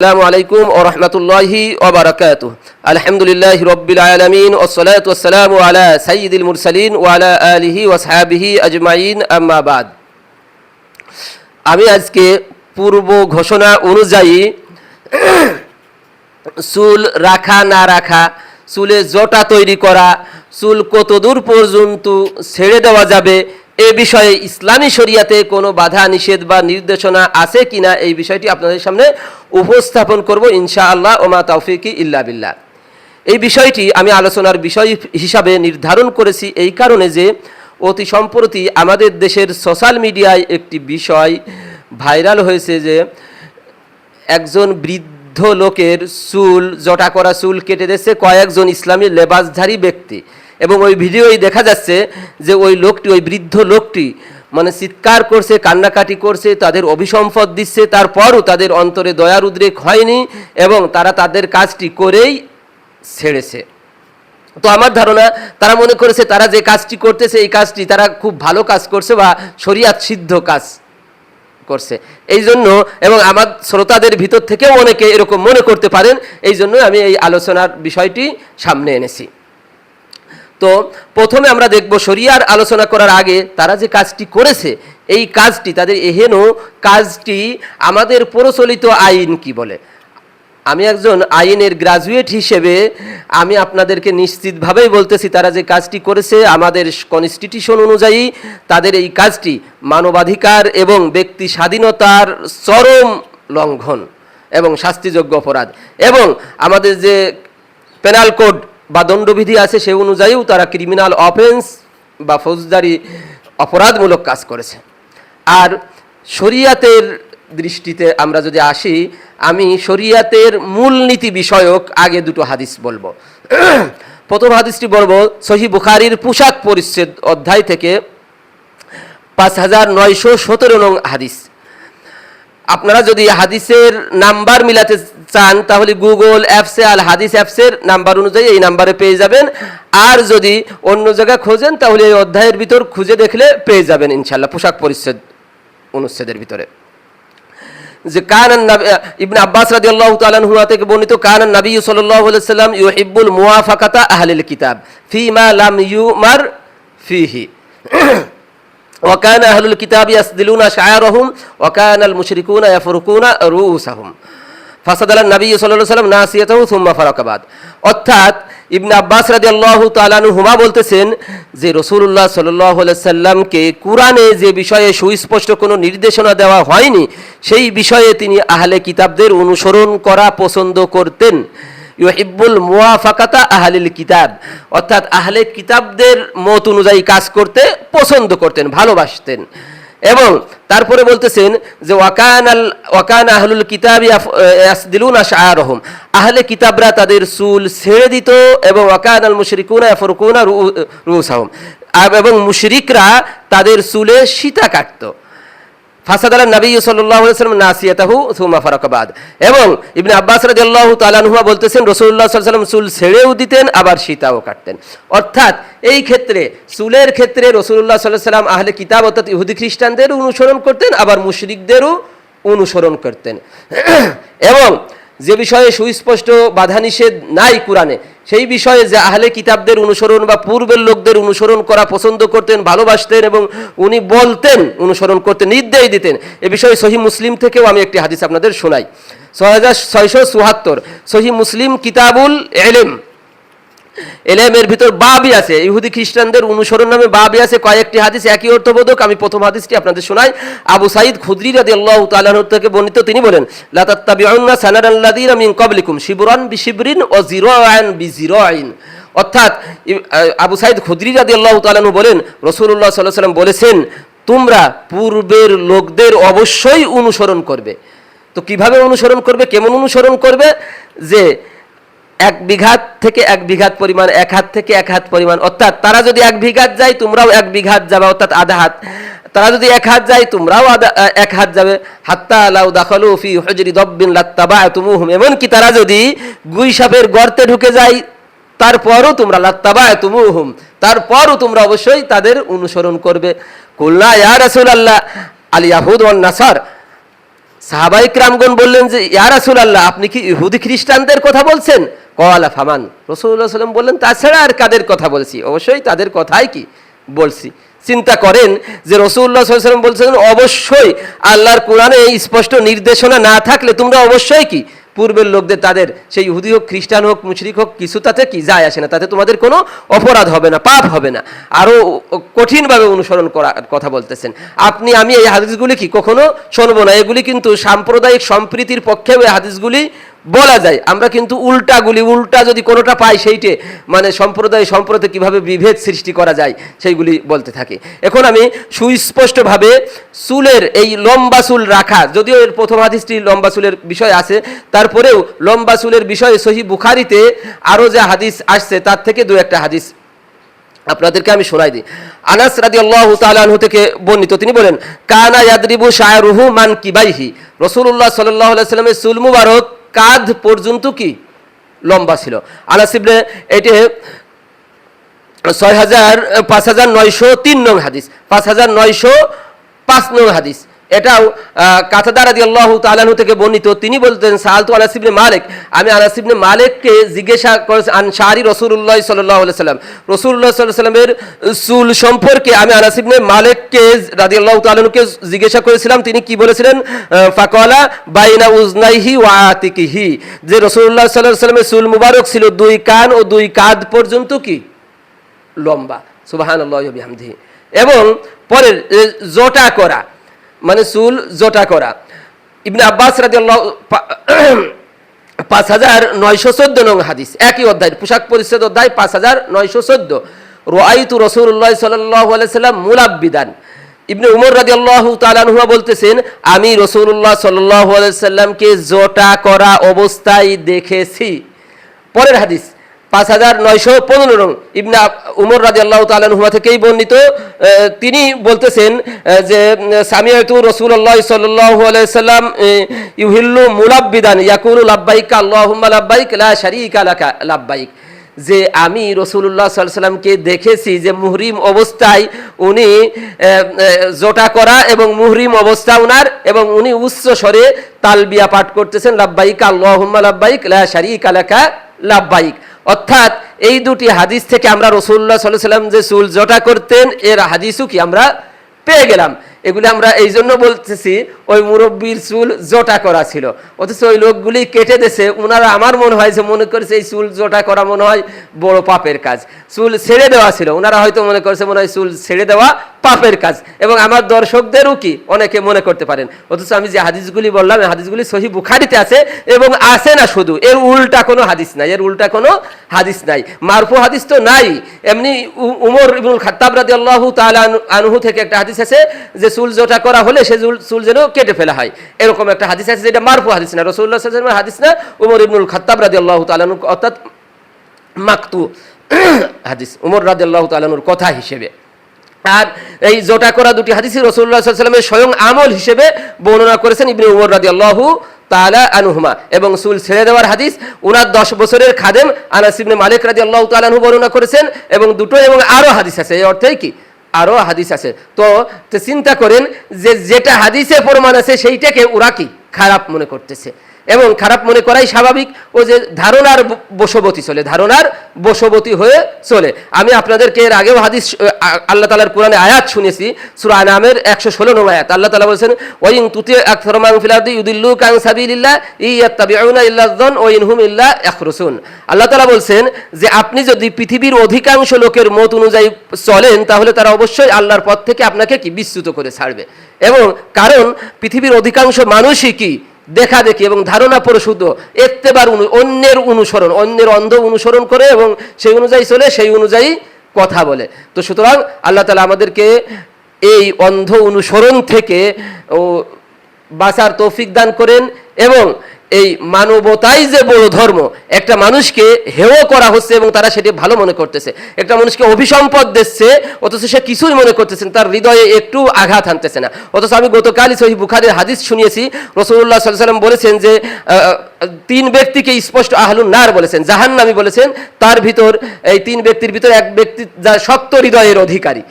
আসসালামু আলাইকুম ও রহমতুল্লাহি ওবরাকাত আলহামদুলিল্লাহ ওসলাত ওসালাম আলা মুরসালিন ওয়ালা আজমাইন আম্মাবাদ আমি আজকে পূর্ব ঘোষণা অনুযায়ী চুল রাখা না রাখা, চুলে জোটা তৈরি করা, চুল কতদূর পর্যন্ত ছেড়ে দেওয়া যাবে এ বিষয়ে ইসলামী শরিয়াতে কোনো বাধা, নিষেধ বা নির্দেশনা আছে কিনা এই বিষয়টি আপনাদের সামনে উপস্থাপন করব ইনশাআল্লাহ, ওমা তৌফিকি ইল্লা বিল্লাহ। এই বিষয়টি আমি আলোচনার বিষয় হিসাবে নির্ধারণ করেছি এই কারণে যে অতি সম্প্রতি আমাদের দেশের সোশ্যাল মিডিয়ায় একটি বিষয় ভাইরাল হয়েছে যে একজন বৃদ্ধ লোকের চুল, জটা করা চুল কেটে দিচ্ছে কয়েকজন ইসলামী লেবাসধারী ব্যক্তি। এবং ওই ভিডিওই দেখা যাচ্ছে যে ওই লোকটি, ওই বৃদ্ধ লোকটি মানে চিৎকার করছে, কান্নাকাটি করছে, তাদের অভিসম্পদ দিচ্ছে, তারপরও তাদের অন্তরে দয়ার উদ্রেক হয়নি এবং তারা তাদের কাজটি করেই ছেড়েছে। তো আমার ধারণা, তারা মনে করেছে তারা যে কাজটি করতেছে, এই কাজটি তারা খুব ভালো কাজ করছে বা শরিয়াত সিদ্ধ কাজ করছে। এই জন্য, এবং আমার শ্রোতাদের ভিতর থেকেও অনেকে এরকম মনে করতে পারেন, এই জন্য আমি এই আলোচনার বিষয়টি সামনে এনেছি। তো প্রথমে আমরা দেখব শরিয়ার আলোচনা করার আগে তারা যে কাজটি করেছে, এই কাজটি, তাদের এহেন কাজটি আমাদের প্রচলিত আইন কি বলে? আমি একজন আইনের গ্রাজুয়েট হিসেবে আমি আপনাদেরকে নিশ্চিতভাবেই বলতেছি, তারা যে কাজটি করেছে, আমাদের কনস্টিটিউশন অনুযায়ী তাদের এই কাজটি মানবাধিকার এবং ব্যক্তি স্বাধীনতার চরম লঙ্ঘন এবং শাস্তিযোগ্য অপরাধ এবং আমাদের যে পেনাল কোড বা দণ্ডবিধি আছে সে অনুযায়ীও তারা ক্রিমিনাল অফেন্স বা ফৌজদারি অপরাধমূলক কাজ করেছে। আর শরিয়াতের দৃষ্টিতে আমরা যদি আসি, আমি শরিয়াতের মূলনীতি বিষয়ক আগে দুটো হাদিস বলব। প্রথম হাদিসটি বলব, সহি বুখারির পোশাক পরিচ্ছেদ অধ্যায় থেকে পাঁচ হাজার নয়শো সতেরো নং হাদিস। আপনারা যদি হাদিসের নাম্বার মিলাতে চান তাহলে গুগল অ্যাপসে আল হাদিস অ্যাপসের নাম্বার অনুযায়ী এই নাম্বারে পেয়ে যাবেন আর যদি অন্য জায়গায় খোঁজেন তাহলে এই অধ্যায়ের ভিতর খুঁজে দেখলে পেয়ে যাবেন ইনশাল্লাহ পোশাক পরিচ্ছেদ অনুচ্ছেদের ভিতরে যে কান ইবনে আব্বাস রাদিয়াল্লাহু তাআলা হুয়া থেকে বর্ণিত কান নবী সাল্লাল্লাহু আলাইহি সাল্লাম ইউহিব্বুল মুওয়াফাকাতা আহলিল কিতাব ফিমা লাম ইউমার ফিহি وكان أهل الكتاب يسدلون شعارهم وكان المشركون يفرقون رؤوسهم ফাসাদ আল্লাহ নবী সাল্লাহ সাল্লাম না সিয়াতাহু সুম্মা ফারাকাবাদ অর্থাৎ ইবনে আব্বাস রাজি আল্লাহ তালানু হুমা বলতেছেন যে রসুল্লাহ সাল্লাহ সাল্লামকে কোরআনে যে বিষয়ে সুস্পষ্ট কোনো নির্দেশনা দেওয়া হয়নি, সেই বিষয়ে তিনি আহলে কিতাবদের অনুসরণ করা পছন্দ করতেন। ইউহিব্বুল মুয়াফাকাতা আহলিল কিতাব, অর্থাৎ আহলে কিতাবদের মত অনুযায়ী কাজ করতে পছন্দ করতেন, ভালোবাসতেন। এবং তারপরে বলতেছেন যে ওয়াকান আল ওয়াকান আহলুল কিতাব ইয়াসদিলুন আশআরহুম আহলে কিতাবরা তাদের সুল ছেড়ে দিত এবং ওয়াকান আল মুশরিকুনা ইয়াফরকুনা রুসাহুম। এবং মুশরিকরা তাদের চুলে সীতা কাটতো। ফাসাদাল নবী সাল্লাল্লাহু আলাইহি ওয়াসাল্লাম নাসিয়াতাহু সুমা ফারাকাবাদ এবং ইবনে আব্বাস রাদিয়াল্লাহু তাআলা আনহুমা বলতেছেন আলাইহি ওয়াসাল্লাম চুল ছেড়েও দিতেন, আবার সীতাও কাটতেন। অর্থাৎ এই ক্ষেত্রে, চুলের ক্ষেত্রে রাসূলুল্লাহ সাল্লাল্লাহু আলাইহি ওয়াসাল্লাম আহলে কিতাব অর্থাৎ ইহুদি খ্রিস্টানদের অনুসরণ করতেন, আবার মুশরিকদেরও অনুসরণ করতেন। এবং যে বিষয়ে সুস্পষ্ট বাধা নিষেধ নাই কোরআনে সেই বিষয়ে যে আহলে কিতাবদের অনুসরণ বা পূর্বের লোকদের অনুসরণ করা পছন্দ করতেন, ভালোবাসতেন এবং উনি বলতেন, অনুসরণ করতেন, নির্দেশ দিতেন, এ বিষয়ে সহি মুসলিম থেকেও আমি একটি হাদিস আপনাদের শোনাই। ছয় হাজার ছয়শো চুহাত্তর সহি মুসলিম কিতাবুল এলেম এলেমের ভিতর বাবি আছে। ইহুদি খ্রিস্টানদের অনুসরণ নামে বাবি আছে। কয়েকটি হাদিস একই অর্থবোধক। আমি প্রথম হাদিসটি আপনাদের শোনাই। আবু সাইদ খুদরি রাদি আল্লাহ তালাহ থেকে বর্ণিত, তিনি বলেন লাতাত্তাবিউন্না সানারাল্লাযীনা মিন ক্বাবলিকুম শিবরান বিশিবরিন ও জিরাআন বিজিরাইন অর্থাৎ আবু সাইদ খুদরি রাদি আল্লাহ তালাহু বলেন রসুল্লাহ সাল্লাহ সাল্লাম বলেছেন, তোমরা পূর্বের লোকদের অবশ্যই অনুসরণ করবে। তো কীভাবে অনুসরণ করবে? কেমন অনুসরণ করবে? যে এক বিঘাত থেকে এক বিঘাত পরিমাণ, এক হাত থেকে এক হাত পরিমাণ। অর্থাৎ তারা যদি এক বিঘাত যায়, তোমরাও এক বিঘাত যাবে, অর্থাৎ আধা হাত। তারা যদি এক হাত যায়, তোমরাও এক হাত যাবে। হাত্তা আলাউ দাখলু ফি হুজরি দব্বিন লাত্তাবা তুমুহুম এমনকি তারা যদি গুই সাপের গর্তে ঢুকে যায়, তারপরও তোমরা লাত্তাবা তুমুহুম তারপরও তোমরা অবশ্যই তাদের অনুসরণ করবে। কুল্লা ইয়া রাসূলুল্লাহ আল ইয়াহুদ ওয়ান নাসার সাহাবাইক রামগণ বললেন যে ইয়ারাসুল আল্লাহ আপনি কি ইহুদি খ্রিস্টানদের কথা বলছেন? কওয়ালা ফামান। রসুল্লাহ সাল্লাম বললেন, তাছাড়া আর কাদের কথা বলছি? অবশ্যই তাদের কথাই কি বলছি। চিন্তা করেন যে রসুল্লাহ সাল্লাম বলছেন, অবশ্যই আল্লাহর কোরআনে এই স্পষ্ট নির্দেশনা না থাকলে তোমরা অবশ্যই কি পূর্বের লোকদের, তাদের, সেই ইহুদি হোক, খ্রিস্টান হোক, মুশরিক হোক, কিছু তাতে কি যায় আসে না, তাতে তোমাদের কোনো অপরাধ হবে না, পাপ হবে না। আরও কঠিনভাবে অনুসরণ করার কথা বলতেছেন। আপনি, আমি এই হাদিসগুলি কি কখনো শুনব না? এগুলি কিন্তু সাম্প্রদায়িক সম্প্রীতির পক্ষেও এই হাদিসগুলি বলা যায়। আমরা কিন্তু উল্টাগুলি উল্টা যদি কোনোটা পাই সেইটে মানে সম্প্রদায় সম্প্রদায় কীভাবে বিভেদ সৃষ্টি করা যায় সেইগুলি বলতে থাকি। এখন আমি সুস্পষ্টভাবে চুলের এই লম্বা চুল রাখা, যদিও এর প্রথম হাদিসটি লম্বা চুলের বিষয় আছে, তারপরেও লম্বা চুলের বিষয়ে সহি বুখারিতে আরও যে হাদিস আসছে, তার থেকে দু একটা হাদিস আপনাদেরকে আমি শোনাই দিই। আনাস রাদি আল্লাহ তালু থেকে বর্ণিত, তিনি বলেন, কানা ইয়াদরিবু শাহরুহু মান কিবাইহি। রসুল্লাহ সাল্লাহ সাল্লামের চুল মুবারক কাঁধ পর্যন্ত কি লম্বা ছিল? আনাস ইবনে এটি ছয় হাজার পাঁচ হাজার নয়শো তিন নং হাদিস, পাঁচ হাজার নয়শো পাঁচ নং হাদিস। এটাও কাতাদার আদি আল্লাহ তালাহু থেকে বর্ণিত। তিনি বলতেন সাহালতু আনাসিবনে মালিক। আমি আনাসিবনে মালিককে জিজ্ঞাসা করেছি, আন শাহরি রসুল্লাহ সাল্লাহ সাল্লাম? রসুল্লাহ সাল্লাহ সাল্লামের চুল সম্পর্কে আমি আনাসিবনে মালিককে রাদি আল্লাহ তালাহুকে জিজ্ঞাসা করেছিলাম। তিনি কি বলেছিলেন? ফাকলা বাইনা উজনাইহি ওয়াতিকিহি যে রসুল্লাহ সাল্লাহ সাল্লামের চুল মুবারক ছিল, দুই কান ও দুই কাঁধ পর্যন্ত কি? লম্বা। সুবাহান আল্লাহামদি এবং পরের জোটা করা। মানে চুল জটা করা। ইবনে আব্বাস রাজি আল্লাহ পাঁচ হাজার নয়শো চোদ্দ নং হাদিস। একই অধ্যায় পোশাক পরিচ্ছেদ অধ্যায় পাঁচ হাজার নয়শো চোদ্দ। রোয়াইতু রসুল্লাহ সাল্লাম মুলাব্বিদান। ইবনে উমর রাজি আল্লাহ তালানহুয়া বলতেছেন, আমি রসুল্লাহ সাল্লাহ সাল্লামকে জটা করা অবস্থায় দেখেছি। পরের হাদিস পাঁচ হাজার নয়শো পনেরো রং। ইবনা উমর রাজি আল্লাহ তালুমা থেকেই বর্ণিত তিনি বলতেছেন যে সামিয়াতু রসুল আল্লাহ সাল্লাম ইউহিল্লু মুলাব্বিদান, ইয়াকুলু লাব্বাইক, আল্লাহুম্মা লাব্বাইক, লা শারীকা লাকা, লাব্বাইক। যে আমি রসুল্লাহ সাল্লামকে দেখেছি যে মুহরিম অবস্থায় উনি জোটা করা এবং মুহরিম অবস্থা উনার এবং উনি উচ্চ স্বরে তালবিয়া পাঠ করতেছেন, লাব্বাইক, আল্লাহুম্মা লাব্বাইক, লা শারীকা লাকা, লাব্বাইক। অর্থাৎ এই দুটি হাদিস থেকে আমরা রসুল্লাহ সাল্লাহ সাল্লাম যে চুল জটা করতেন, এর হাদিসও কি আমরা পেয়ে গেলাম। এগুলি আমরা এই জন্য বলতেছি, ওই মুরব্বীর চুল জোটা করা ছিল। অথচ ওই লোকগুলি কেটে দেছে ওনারা আমার মনে হয় যে মনে করেছে এই চুল জোটা করা মনে হয় বড় পাপের কাজ। চুল ছেড়ে দেওয়া ছিল ওনারা হয়তো মনে করেছে মনে হয় চুল ছেড়ে দেওয়া পাপের কাজ। এবং আমার দর্শকদেরও কি অনেকে মনে করতে পারেন? অথচ আমি যে হাদিসগুলি বললাম হাদিসগুলি সহি বুখারিতে আছে এবং আছে না শুধু। এর উল্টা কোনো হাদিস নাই, এর উল্টা কোনো হাদিস নাই। মারফু হাদিস তো নাই। এমনি উমর ইবনুল খাত্তাব আল্লাহ আনহু থেকে একটা হাদিস আছে যে চুল জোটা করা হলে সে চুল- যেন কেটে ফেলা হয়। এরকম একটা হাদিস আছে যেটা মারফু হাদিস না রসুল্লাহ সাল্লামের হাদিস না, উমর ইবনুল খাত্তাব রাদি আল্লাহ তালানু অর্থাৎ মাকতু হাদিস, উমর রাদি আল্লাহ তালানুর কথা হিসেবে। আর এই জোটা করা দুটি হাদিস রসুল্লাহ সাল্লামের স্বয়ং আমল হিসেবে বর্ণনা করেছেন ইবনে উমর রাদি আল্লাহু তালা আনুহুমা। এবং চুল ছেড়ে দেওয়ার হাদিস, উনার দশ বছরের খাদেম আনাস ইবনে মালিক রাদি আল্লাহ তালানহু বর্ণনা করেছেন, এবং দুটো এবং আরও হাদিস আছে, এই অর্থেই কি? আরও হাদিস আছে। তো চিন্তা করেন যে যেটা হাদিসে প্রমাণ আছে সেইটাকে ওরা কি খারাপ মনে করতেছে। এবং খারাপ মনে করাই স্বাভাবিক। ও যে ধারণার বশবতী চলে, ধারণার বশবতী হয়ে চলে। আমি আপনাদেরকে এর আগেও হাদিস আল্লাহ তালার কোরআনে আয়াত শুনেছি, সুরা নামের একশো ষোলো নং আয়াত। আল্লাহ তালা বলছেন, ওয়াইন তুতি আকথরমাং ফিলাদি ইউদিল্লু কাং সাবিলিল্লাহ ইয়াত্তাবিউনা ইল্লা যন ওয়া ইনহুম ইল্লা ইয়াখরুসুন। আল্লাহ তালা বলছেন যে, আপনি যদি পৃথিবীর অধিকাংশ লোকের মত অনুযায়ী চলেন, তাহলে তারা অবশ্যই আল্লাহর পথ থেকে আপনাকে কি, বিচ্যুত করে ছাড়বে। এবং কারণ, পৃথিবীর অধিকাংশ মানুষই কি দেখা দেখি এবং ধারণা পরিশুদ্ধ এত্তেবার অনু- অন্যের অনুসরণ, অন্যের অন্ধ অনুসরণ করে এবং সেই অনুযায়ী চলে, সেই অনুযায়ী কথা বলে। তো সুতরাং আল্লাহ তালা আমাদেরকে এই অন্ধ অনুসরণ থেকে ও বাঁচার তৌফিক দান করেন এবং এই মানবতাই যে বড় ধর্ম, একটা মানুষকে হেয় করা হচ্ছে এবং তারা সেটি ভালো মনে করতেছে। একটা মানুষকে অভিসম্পদ দিচ্ছে, অথচ সে কিছুই মনে করতেছেন তার হৃদয়ে একটু আঘাত আনতেছে না। অথচ আমি গতকালই সহি বুখারের হাদিস শুনিয়েছি রসুল্লাহ সাল্লাম বলেছেন যে তিন ব্যক্তিকে স্পষ্ট আহলুন নার বলেছেন, জাহান্নামি বলেছেন, তার ভিতর, এই তিন ব্যক্তির ভিতর এক ব্যক্তি যা শক্ত হৃদয়ের অধিকারী।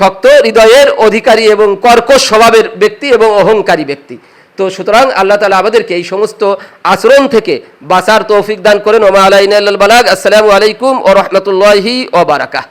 শক্ত হৃদয়ের অধিকারী এবং কর্কশ স্বভাবের ব্যক্তি এবং অহংকারী ব্যক্তি। তো সুতরাং আল্লাহ তালা আমাদেরকে এই সমস্ত আচরণ থেকে বাঁচার তৌফিক দান করেন। ওমা আলাইন বালাগ। আসসালামু আলাইকুম ও রহমতুল্লাহি ও বারাকাহ